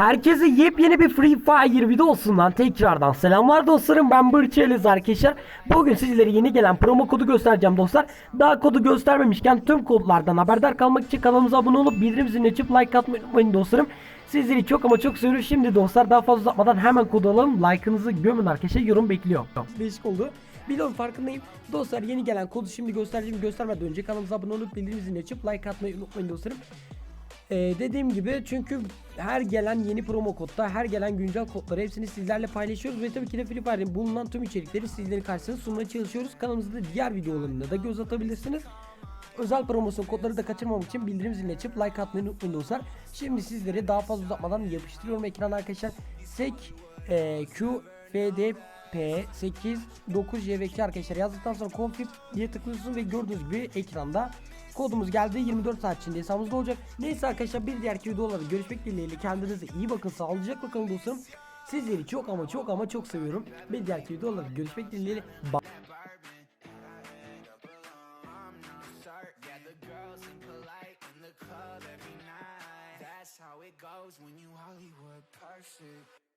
Herkese yepyeni bir Free Fire videosundan tekrardan selamlar dostlarım. Ben Bırçeliz arkadaşlar. Bugün sizlere yeni gelen promo kodu göstereceğim dostlar. Daha kodu göstermemişken tüm kodlardan haberdar kalmak için kanalımıza abone olup bildirim zilini açıp like atmayı unutmayın dostlarım. Sizleri çok ama çok seviyorum şimdi dostlar daha fazla uzatmadan hemen kodu alalım. Like'ınızı gömün arkadaşlar. Yorum bekliyor. Değişik oldu. Biliyorum farkındayım. Dostlar yeni gelen kodu şimdi göstereceğim. Göstermeden önce kanalımıza abone olup bildirim zilini açıp like atmayı unutmayın dostlarım. Ee, dediğim gibi çünkü her gelen yeni promo kodda her gelen güncel kodları hepsini sizlerle paylaşıyoruz ve tabii ki de Free Fire'in bulunan tüm içerikleri sizlerin karşısına sunmaya çalışıyoruz. Kanalımızda diğer videolarında da göz atabilirsiniz. Özel promosyon kodları da kaçırmamak için bildirim zilini açıp like atmayı unutmayın dostlar. Şimdi sizleri daha fazla uzatmadan yapıştırıyorum ekrana arkadaşlar. SEK e, Q FD P8 9 JVK arkadaşlar yazdıktan sonra config diye tıklıyorsunuz ve gördüğünüz gibi ekranda kodumuz geldi 24 saat içinde hesabımızda olacak. Neyse arkadaşlar bir diğerki videolarda görüşmek dileğiyle kendinize iyi bakın sağlıcakla kalın dostlarım. Sizleri çok ama çok ama çok seviyorum. Bir diğerki videolarda görüşmek dileğiyle. That's how it goes when you Hollywood perfect.